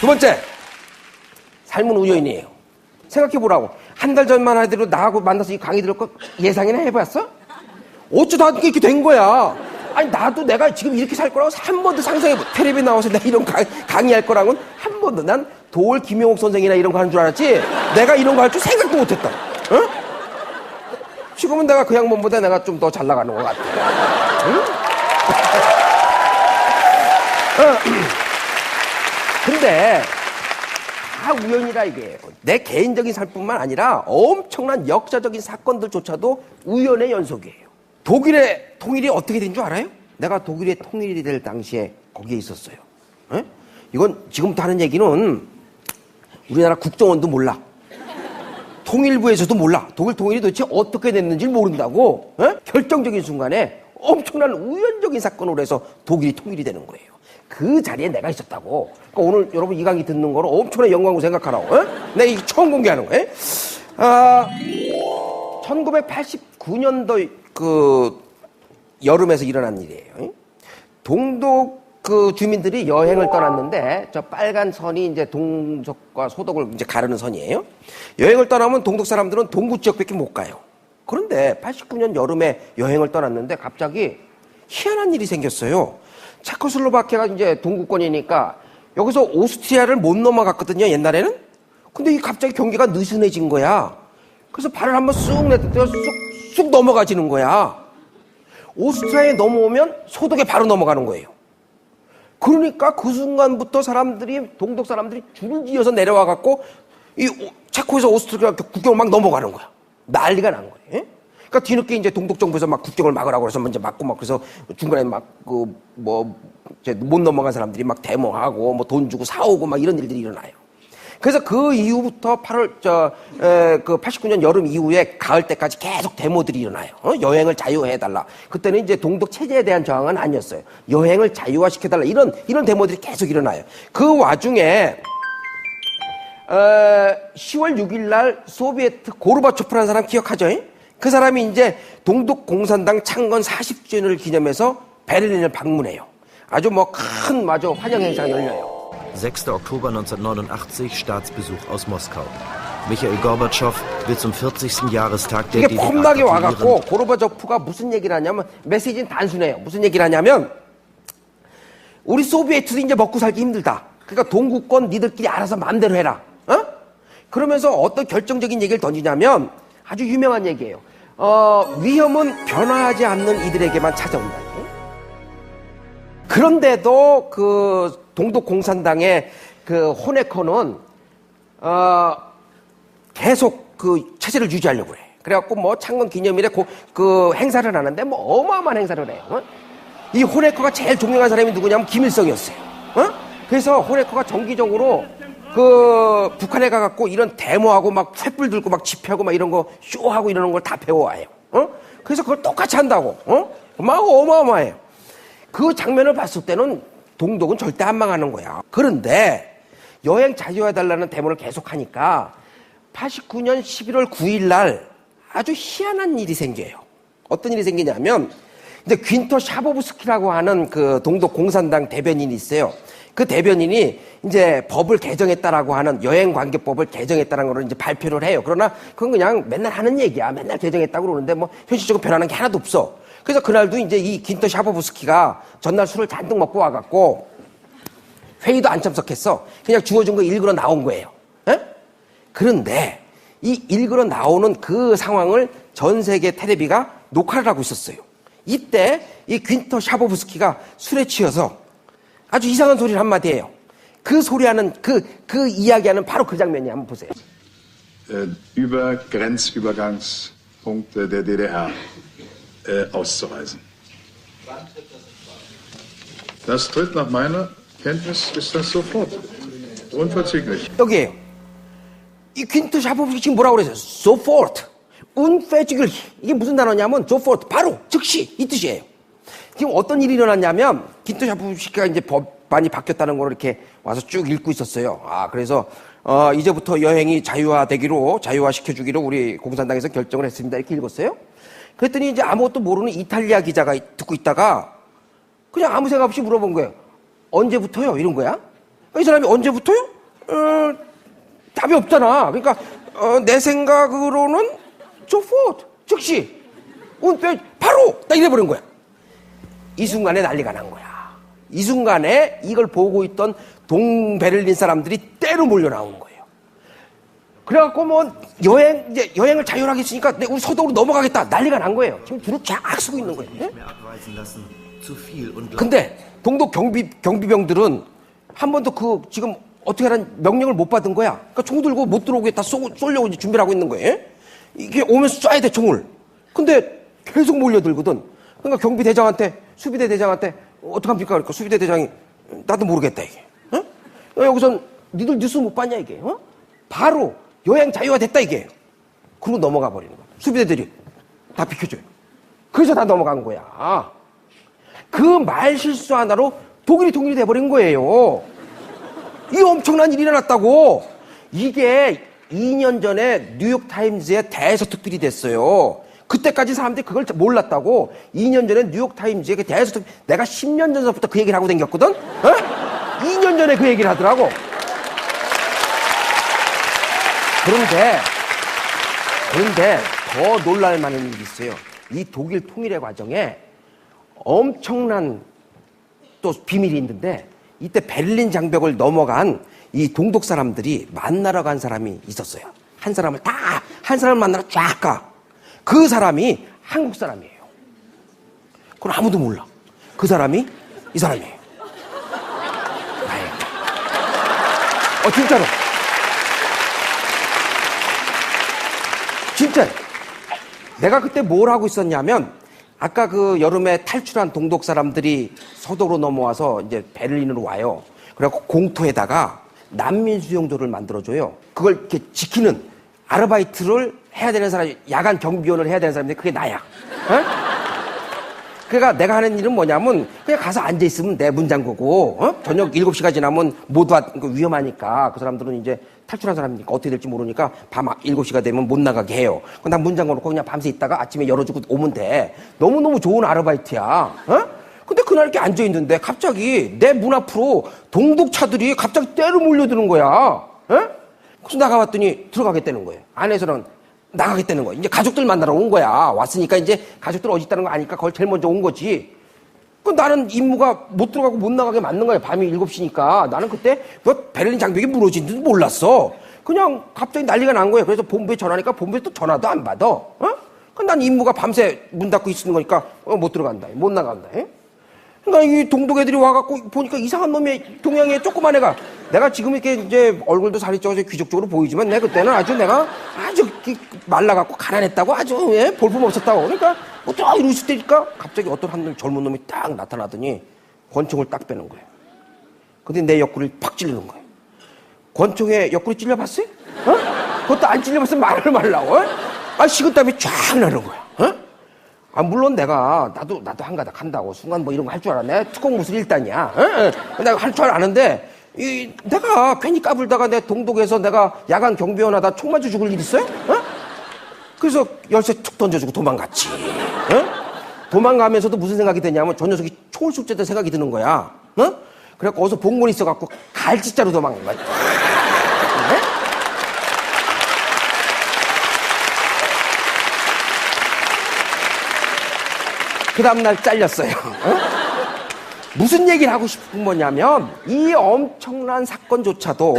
두 번째, 삶은 우연이에요. 생각해 보라고. 한 달 전만 하더라도 나하고 만나서 이 강의 들을 거 예상이나 해봤어? 어쩌다 이렇게 된 거야. 아니, 나도 내가 지금 이렇게 살 거라고 한 번도 상상해, 텔레비에 나와서 내가 이런 강, 강의할 거랑은 한 번도. 난 도올 김용옥 선생이나 이런 거 하는 줄 알았지, 내가 이런 거 할 줄 생각도 못 했다. 어? 지금은 내가 그 양반보다 내가 좀 더 잘 나가는 것 같아. 응? 어, 근데 다 우연이라 이게요. 내 개인적인 삶뿐만 아니라 엄청난 역사적인 사건들조차도 우연의 연속이에요. 독일의 통일이 어떻게 된 줄 알아요? 내가 독일의 통일이 될 당시에 거기에 있었어요. 에? 이건 지금부터 하는 얘기는 우리나라 국정원도 몰라. 통일부에서도 몰라. 독일 통일이 도대체 어떻게 됐는지 모른다고. 에? 결정적인 순간에 엄청난 우연적인 사건으로 해서 독일이 통일이 되는 거예요. 그 자리에 내가 있었다고. 그러니까 오늘 여러분 이 강의 듣는 거를 엄청난 영광으로 생각하라고. 에? 내가 이거 처음 공개하는 거예요. 아, 1989년도 그 여름에서 일어난 일이에요. 동독 그 주민들이 여행을 떠났는데 저 빨간 선이 이제 동적과 소독을 이제 가르는 선이에요. 여행을 떠나면 동독 사람들은 동구 지역밖에 못 가요. 그런데 89년 여름에 여행을 떠났는데 갑자기 희한한 일이 생겼어요. 체코슬로바키아가 이제 동구권이니까 여기서 오스트리아를 못 넘어갔거든요, 옛날에는. 근데 이 갑자기 경기가 느슨해진 거야. 그래서 발을 한번 쑥 내딛다가 쑥, 쑥 넘어가지는 거야. 오스트리아에 넘어오면 소독에 바로 넘어가는 거예요. 그러니까 그 순간부터 사람들이 동독 사람들이 줄을 지어서 내려와 갖고 이 오- 체코에서 오스트리아 국경을 막 넘어가는 거야. 난리가 난 거예요. 예? 그러니까 뒤늦게 이제 동독 정부에서 막 국경을 막으라고 그래서 먼저 막고 막 그래서 중간에 막 그뭐못 넘어간 사람들이 막 데모하고 뭐 돈 주고 사오고 막 이런 일들이 일어나요. 그래서 그 이후부터 8월 저그 89년 여름 이후에 가을 때까지 계속 데모들이 일어나요. 어? 여행을 자유화해 달라. 그때는 이제 동독 체제에 대한 저항은 아니었어요. 여행을 자유화 시켜 달라. 이런 이런 데모들이 계속 일어나요. 그 와중에 어, 10월 6일 날 소비에트 고르바초프라는 사람 기억하죠? 그 사람이 이제 동독 공산당 창건 40주년을 기념해서 베를린을 방문해요. 아주 뭐 큰 마저 환영 행사가 열려요. 6. Oktober 1989 Staatsbesuch aus Moskau. Michael Gorbatschow will zum 40. Jahrestag der 이게 DDR 폼나게 와갖고. 고르바초프가 무슨 얘기를 하냐면 메시지는 단순해요. 무슨 얘기를 하냐면 우리 소비에트도 이제 먹고 살기 힘들다. 그러니까 동구권 니들끼리 알아서 마음대로 해라. 어? 그러면서 어떤 결정적인 얘기를 던지냐면 아주 유명한 얘기예요. 어, 위험은 변화하지 않는 이들에게만 찾아온다. 어? 그런데도 그 동독 공산당의 그 호네커는 어, 계속 그 체제를 유지하려고 그래. 그래갖고 뭐 창건 기념일에 고- 그 행사를 하는데 뭐 어마어마한 행사를 해요. 어? 이 호네커가 제일 존경한 사람이 누구냐면 김일성이었어요. 어? 그래서 호네커가 정기적으로 그 북한에 가갖고 이런 데모하고 막 횃불 들고 막 집회하고 막 이런 거 쇼하고 이러는 걸 다 배워와요. 어? 그래서 그걸 똑같이 한다고. 어? 막 어마어마해요. 그 장면을 봤을 때는 동독은 절대 안 망하는 거야. 그런데 여행 자유해달라는 데모를 계속 하니까 89년 11월 9일 날 아주 희한한 일이 생겨요. 어떤 일이 생기냐면 이제 귄터 샤보브스키라고 하는 그 동독 공산당 대변인이 있어요. 그 대변인이 이제 법을 개정했다라고 하는 여행 관계법을 개정했다는 걸 이제 발표를 해요. 그러나 그건 그냥 맨날 하는 얘기야. 맨날 개정했다고 그러는데 뭐 현실적으로 변하는 게 하나도 없어. 그래서 그날도 이제 이 귄터 샤보브스키가 전날 술을 잔뜩 먹고 와갖고 회의도 안 참석했어. 그냥 주어진 거 읽으러 나온 거예요. 에? 그런데 이 읽으러 나오는 그 상황을 전 세계 테레비가 녹화를 하고 있었어요. 이때 이 귄터 샤보브스키가 술에 취해서 아주 이상한 소리를 한 마디 해요. 그 소리하는 그, 그 이야기하는 바로 그 장면이 한번 보세요. äh, über Grenzübergangspunkte der DDR äh, auszureisen. Das tritt nach meiner Kenntnis ist das sofort. Unverzüglich. 여기에요. 이 퀸트 샤보브스키 지금 뭐라고 그랬어요? So forth. unfazigable. 이게 무슨 단어냐면 so forth. 바로, 즉시. 이 뜻이에요. 지금 어떤 일이 일어났냐면 퀸트 샤보브스키가 이제 법안이 바뀌었다는 걸 이렇게 와서 쭉 읽고 있었어요. 아, 그래서 어, 이제부터 여행이 자유화되기로, 자유화시켜주기로 우리 공산당에서 결정을 했습니다. 이렇게 읽었어요. 그랬더니 이제 아무것도 모르는 이탈리아 기자가 듣고 있다가 그냥 아무 생각 없이 물어본 거예요. 언제부터요? 이런 거야. 이 사람이 언제부터요? 어, 답이 없잖아. 그러니까 어, 내 생각으로는 조포트 즉시 바로 딱 이래버린 거야. 이 순간에 난리가 난 거야. 이 순간에 이걸 보고 있던 동베를린 사람들이 때로 몰려 나오는 거예요. 그래갖고 뭐 여행 이제 여행을 자율하게 했으니까 내- 우리 서독으로 넘어가겠다 난리가 난 거예요. 지금 줄을 쫙 쓰고 있는 거예요. und 근데 동독 경비 경비병들은 한 번도 그 지금 어떻게 하라는 명령을 못 받은 거야. 그러니까 총 들고 못 들어오게 다 쏘, 쏘려고 이제 준비를 하고 있는 거예요. 예? 이게 오면서 쏴야 돼 총을. 근데 계속 몰려들거든. 그러니까 경비 대장한테 수비대 대장한테 어떡 합니까? 그러니까 수비대 대장이 나도 모르겠다 이게. 어? 여기선 니들 뉴스 못 봤냐 이게. 어? 바로 여행 자유화 됐다 이게. 그러고 넘어가 버리는 거야. 수비대들이 다 비켜줘요. 그래서 다 넘어간 거야. 그 말 실수 하나로 독일이 통일이 돼버린 거예요. 이 엄청난 일이 일어났다고. 이게 2년 전에 뉴욕타임즈에 대해서 특필이 됐어요. 그때까지 사람들이 그걸 몰랐다고 2년 전에 뉴욕타임즈에 그 대해서 특 내가 10년 전부터 그 얘기를 하고 다녔거든? 어? 2년 전에 그 얘기를 하더라고. 그런데, 그런데 더 놀랄 만한 일이 있어요. 이 독일 통일의 과정에 엄청난 또 비밀이 있는데 이때 베를린 장벽을 넘어간 이 동독 사람들이 만나러 간 사람이 있었어요. 한 사람을 다 한 사람을 만나러 쫙 가. 그 사람이 한국 사람이에요. 그건 아무도 몰라. 그 사람이 이 사람이에요. 아예. 어 진짜로. 진짜. 내가 그때 뭘 하고 있었냐면 아까 그 여름에 탈출한 동독 사람들이 서독으로 넘어와서 이제 베를린으로 와요. 그래갖고 공터에다가 난민 수용소를 만들어줘요. 그걸 이렇게 지키는 아르바이트를 해야 되는 사람, 야간 경비원을 해야 되는 사람인데 그게 나야. 어? 그러니까 내가 하는 일은 뭐냐면 그냥 가서 앉아 있으면 내문 잠그고 어? 저녁 7시가 지나면 못 와, 그 위험하니까 그 사람들은 이제 탈출한 사람이니까 어떻게 될지 모르니까 밤 7시가 되면 못 나가게 해요. 그럼 난문 잠궈놓고 그냥 밤새 있다가 아침에 열어주고 오면 돼. 너무너무 좋은 아르바이트야. 어? 근데 그날 이렇게 앉아 있는데 갑자기 내 문 앞으로 동독차들이 갑자기 때로 몰려드는 거야. 어? 그래서 나가봤더니 들어가겠다는 거예요. 안에서는 나가겠다는 거야. 이제 가족들 만나러 온 거야. 왔으니까 이제 가족들 어디 있다는 거 아니까 그걸 제일 먼저 온 거지. 그 나는 임무가 못 들어가고 못 나가게 맞는 거야. 밤이 7시니까. 나는 그때 뭐 베를린 장벽이 무너진 줄 몰랐어. 그냥 갑자기 난리가 난 거예요. 그래서 본부에 전화하니까 본부에 또 전화도 안 받아. 어? 그난 임무가 밤새 문 닫고 있는 거니까 어, 못 들어간다. 못 나간다. 예? 그러니까 이 동독 애들이 와갖고 보니까 이상한 놈이 동양의 조그만 애가 내가 지금 이렇게 이제 얼굴도 살이 쪄서 귀족적으로 보이지만 내 그때는 아주 내가 아주 말라갖고 가난했다고 아주 예, 볼품 없었다고 그러니까 뭐딱 이러실 때니까 갑자기 어떤 한 놈, 젊은 놈이 딱 나타나더니 권총을 딱 빼는 거예요. 근데 내 옆구리를 팍 찔르는 거예요. 권총에 옆구리 찔려봤어요? 어? 그것도 안 찔려봤으면 말을 말라고. 어? 아 식은땀이 쫙 나는 거야. 어? 아 물론 내가 나도 나도 한가닥 한다고 순간 뭐 이런 거 할 줄 알았네 특공 무술 일단이야 어? 어. 내가 할 줄 아는데 이 내가 괜히 까불다가 내 동독에서 내가 야간 경비원 하다 총 맞아 죽을 일 있어요? 어? 그래서 열쇠 툭 던져주고 도망갔지 어? 도망가면서도 무슨 생각이 드냐면 저 녀석이 때도 생각이 드는 거야 어? 그래갖고 어디서 본건 있어갖고 갈짓자로 도망간 거야 그 다음날 잘렸어요. 어? 무슨 얘기를 하고 싶은 거냐면, 이 엄청난 사건조차도,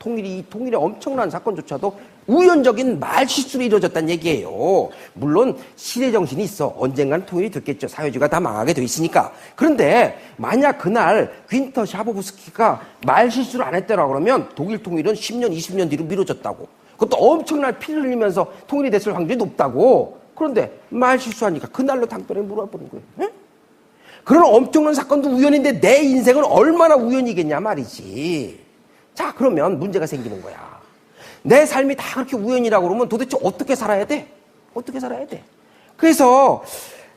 통일이, 이 통일의 엄청난 사건조차도 우연적인 말 실수로 이루어졌다는 얘기예요. 물론, 시대 정신이 있어. 언젠가는 통일이 됐겠죠. 사회주의가 다 망하게 돼 있으니까. 그런데, 만약 그날 윈터 샤보브스키가 말 실수를 안 했다라 그러면 독일 통일은 10년, 20년 뒤로 미뤄졌다고. 그것도 엄청난 피를 흘리면서 통일이 됐을 확률이 높다고. 그런데 말 실수하니까 그날로 당돌에 물어버린 거예요. 예? 그런 엄청난 사건도 우연인데 내 인생은 얼마나 우연이겠냐 말이지. 자, 그러면 문제가 생기는 거야. 내 삶이 다 그렇게 우연이라고 그러면 도대체 어떻게 살아야 돼? 어떻게 살아야 돼? 그래서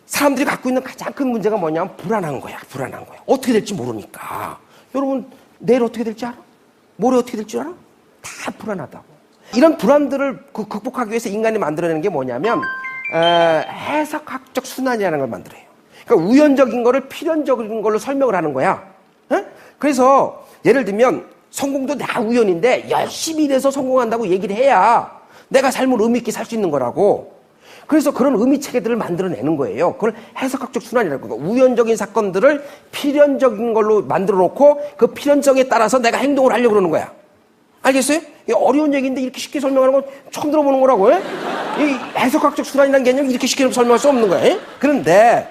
사람들이 갖고 있는 가장 큰 문제가 뭐냐면 불안한 거야. 불안한 거야. 어떻게 될지 모르니까. 여러분, 내일 어떻게 될지 알아? 모레 어떻게 될지 알아? 다 불안하다고. 이런 불안들을 그- 극복하기 위해서 인간이 만들어내는 게 뭐냐면 에, 해석학적 순환이라는 걸 만들어요. 그러니까 우연적인 거를 필연적인 걸로 설명을 하는 거야. 에? 그래서 예를 들면 성공도 다 우연인데 열심히 일해서 성공한다고 얘기를 해야 내가 삶을 의미 있게 살 수 있는 거라고. 그래서 그런 의미 체계들을 만들어내는 거예요. 그걸 해석학적 순환이라고. 그러니까 우연적인 사건들을 필연적인 걸로 만들어 놓고 그 필연성에 따라서 내가 행동을 하려고 그러는 거야. 알겠어요? 이 어려운 얘기인데 이렇게 쉽게 설명하는 건 처음 들어보는 거라고. 요 이 해석학적 순환이라는 개념 이렇게 쉽게 설명할 수 없는. 예? 그런데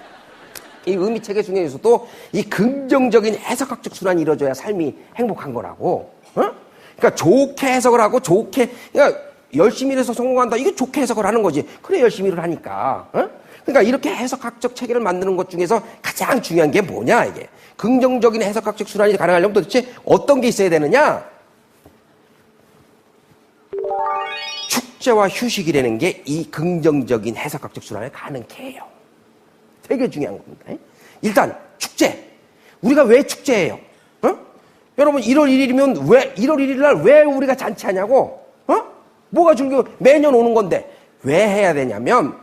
이 의미 체계 중에서도 이 긍정적인 해석학적 순환이 이루어져야 삶이 행복한 거라고. 어? 그러니까 좋게 해석을 하고 좋게 그러니까 열심히 일해서 성공한다. 이게 좋게 해석을 하는 거지. 그래 열심히 일을 하니까. 어? 그러니까 이렇게 해석학적 체계를 만드는 것 중에서 가장 중요한 게 뭐냐 이게. 긍정적인 해석학적 순환이 가능하려면 도대체 어떤 게 있어야 되느냐? 축제와 휴식이라는 게 이 긍정적인 해석학적 순환을 가능케 해요. 되게 중요한 겁니다. 일단 축제. 우리가 왜 축제해요? 어? 여러분 1월 1일이면 왜 1월 1일 날 왜 우리가 잔치하냐고? 어? 뭐가 중요? 매년 오는 건데 왜 해야 되냐면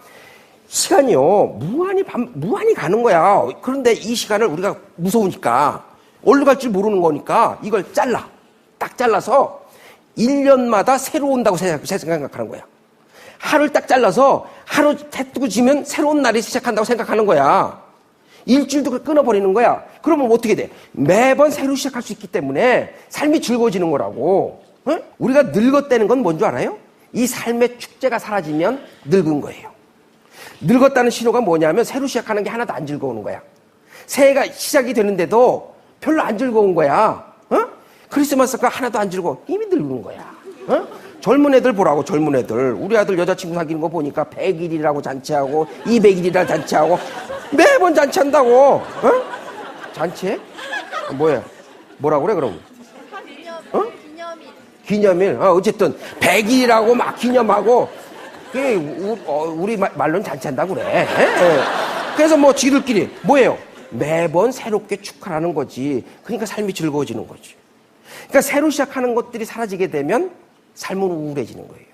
시간이요 무한히 반- 무한히 가는 거야. 그런데 이 시간을 우리가 무서우니까 어디로 갈지 모르는 거니까 이걸 잘라 딱 잘라서 1년마다 새로 온다고 생각- 생각하는 거야. 하루를 딱 잘라서 하루 해 뜨고 지면 새로운 날이 시작한다고 생각하는 거야. 일주일도 그걸 끊어버리는 거야. 그러면 어떻게 돼? 매번 새로 시작할 수 있기 때문에 삶이 즐거워지는 거라고. 어? 우리가 늙었다는 건 뭔 줄 알아요? 이 삶의 축제가 사라지면 늙은 거예요. 늙었다는 신호가 뭐냐면 새로 시작하는 게 하나도 안 즐거운 거야. 새해가 시작이 되는데도 별로 안 즐거운 거야. 어? 크리스마스가 하나도 안 즐거워. 이미 늙은 거야. 어? 젊은 애들 보라고 젊은 애들. 우리 아들 여자친구 사귀는 거 보니까 100일이라고 잔치하고 200일이라 잔치하고 매번 잔치한다고. 어? 잔치해? 뭐야? 뭐라고 그래 그럼? 어? 기념일. 어, 어쨌든 100일이라고 막 기념하고 그게 우- 어, 우리 말- 말로는 잔치한다고 그래. 예, 예. 그래서 뭐 지들끼리 뭐예요? 매번 새롭게 축하하는 거지. 그러니까 삶이 즐거워지는 거지. 그러니까 새로 시작하는 것들이 사라지게 되면 삶은 우울해지는 거예요.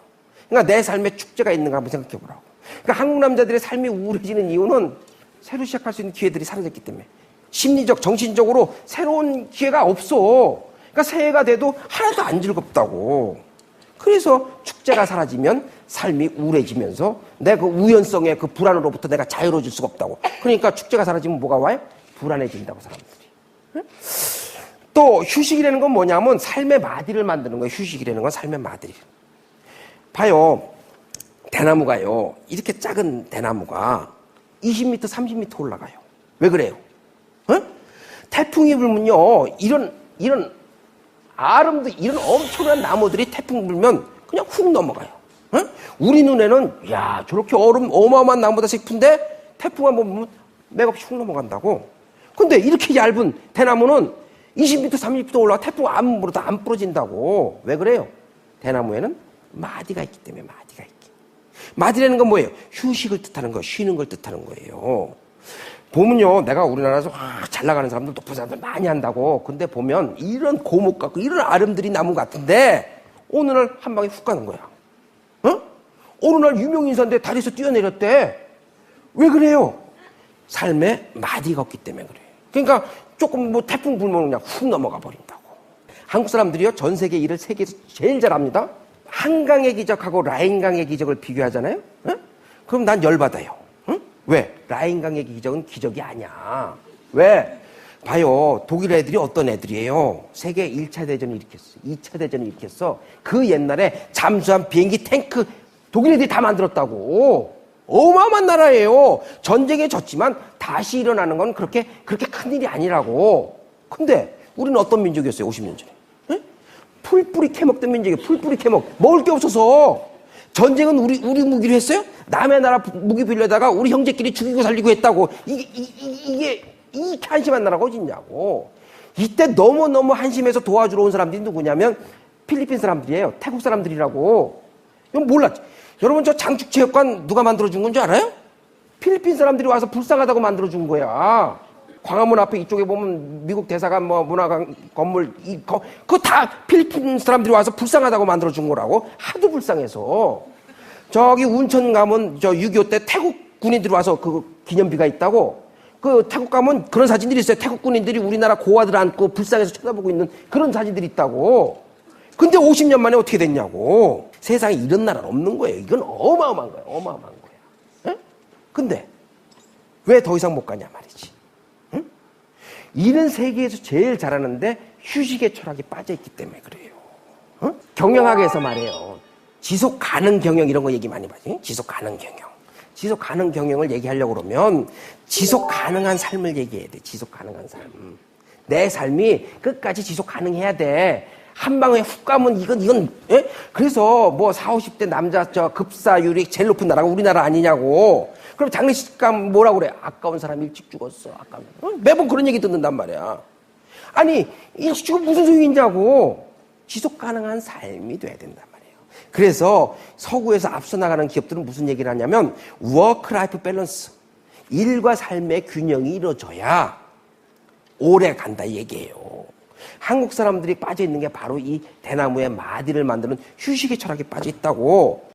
그러니까 내 삶에 축제가 있는가 한번 생각해 보라고. 그러니까 한국 남자들의 삶이 우울해지는 이유는 새로 시작할 수 있는 기회들이 사라졌기 때문에 심리적, 정신적으로 새로운 기회가 없어. 그러니까 새해가 돼도 하나도 안 즐겁다고. 그래서 축제가 사라지면 삶이 우울해지면서 내 그 우연성의 그 불안으로부터 내가 자유로워질 수가 없다고. 그러니까 축제가 사라지면 뭐가 와요? 불안해진다고 사람들이. 응? 또 휴식이라는 건 뭐냐면 삶의 마디를 만드는 거예요. 휴식이라는 건 삶의 마디. 봐요. 대나무가요. 이렇게 작은 대나무가 20m, 30m 올라가요. 왜 그래요? 어? 태풍이 불면요. 이런 이런 아름드 이런 엄청난 나무들이 태풍 불면 그냥 훅 넘어가요. 어? 우리 눈에는 야 저렇게 얼음 어마어마한 나무다 싶은데 태풍 한번 불면 맥없이 훅 넘어간다고. 근데 이렇게 얇은 대나무는 20m, 30m 올라가 태풍 안 불어도 안 부러진다고. 왜 그래요? 대나무에는 마디가 있기 때문에 마디가 있기. 마디라는 건 뭐예요? 휴식을 뜻하는 거, 쉬는 걸 뜻하는 거예요. 보면요, 내가 우리나라에서 확 잘 나가는 사람들, 높은 사람들 많이 한다고. 근데 보면 이런 고목 같고 이런 아름드리 나무 같은데 어느 날 한 방에 훅 가는 거야. 어? 어느 날 유명 인사인데 다리에서 뛰어내렸대. 왜 그래요? 삶에 마디가 없기 때문에 그래. 그러니까 조금 뭐 태풍 불면 그냥 훅 넘어가 버린다고. 한국 사람들이요, 전 세계 일을 세계에서 제일 잘합니다. 한강의 기적하고 라인강의 기적을 비교하잖아요? 어? 그럼 난 열받아요. 응? 왜? 라인강의 기적은 기적이 아니야. 왜? 봐요. 독일 애들이 어떤 애들이에요? 세계 1차 대전을 일으켰어. 2차 대전을 일으켰어. 그 옛날에 잠수함, 비행기, 탱크, 독일 애들이 다 만들었다고. 어마어마한 나라예요. 전쟁에 졌지만 다시 일어나는 건 그렇게, 그렇게 큰 일이 아니라고. 근데 우리는 어떤 민족이었어요? 50년 전에. 응? 풀뿌리 캐먹던 민족이에요. 풀뿌리 캐먹. 먹을 게 없어서. 전쟁은 우리, 우리 무기로 했어요? 남의 나라 무기 빌려다가 우리 형제끼리 죽이고 살리고 했다고. 이게, 이, 이, 이게, 이렇게 한심한 나라가 어딨냐고. 이때 너무 너무 한심해서 도와주러 온 사람들이 누구냐면 필리핀 사람들이에요. 태국 사람들이라고. 이건 몰랐지. 여러분 저 장축체육관 누가 만들어준 건지 알아요? 필리핀 사람들이 와서 불쌍하다고 만들어준 거야. 광화문 앞에 이쪽에 보면 미국 대사관 뭐 문화관 건물 이 거, 그거 다 필리핀 사람들이 와서 불쌍하다고 만들어준 거라고 하도 불쌍해서 저기 운천 가면 저 6.25 때 태국 군인들이 와서 그 기념비가 있다고 그 태국 가면 그런 사진들이 있어요. 태국 군인들이 우리나라 고아들 안고 불쌍해서 쳐다보고 있는 그런 사진들이 있다고. 근데 50년 만에 어떻게 됐냐고. 세상에 이런 나라는 없는 거예요. 이건 어마어마한 거예요. 어마어마한 거예요. 예? 근데 왜 더 이상 못 가냐 말이지. 응? 일은 세계에서 제일 잘하는데 휴식의 철학이 빠져있기 때문에 그래요. 어? 경영학에서 말해요. 지속 가능 경영 이런 거 얘기 많이 봐요. 지속 가능 경영. 지속 가능 경영을 얘기하려고 그러면 지속 가능한 삶을 얘기해야 돼. 지속 가능한 삶. 내 삶이 끝까지 지속 가능해야 돼. 한 방에 훅 가면 이건 이건 예? 그래서 뭐 40, 50대 남자 저 급사율이 제일 높은 나라가 우리나라 아니냐고. 그럼 장례식 가면 뭐라고 그래? 아까운 사람 일찍 죽었어. 아까운. 어? 매번 그런 얘기 듣는단 말이야. 아니 일찍 죽으면 무슨 소용이냐고. 지속 가능한 삶이 돼야 된단 말이에요. 그래서 서구에서 앞서 나가는 기업들은 무슨 얘기를 하냐면 워크 라이프 밸런스 일과 삶의 균형이 이루어져야 오래 간다 이 얘기예요. 한국 사람들이 빠져 있는 게 바로 이 대나무의 마디를 만드는 휴식의 철학에 빠져 있다고.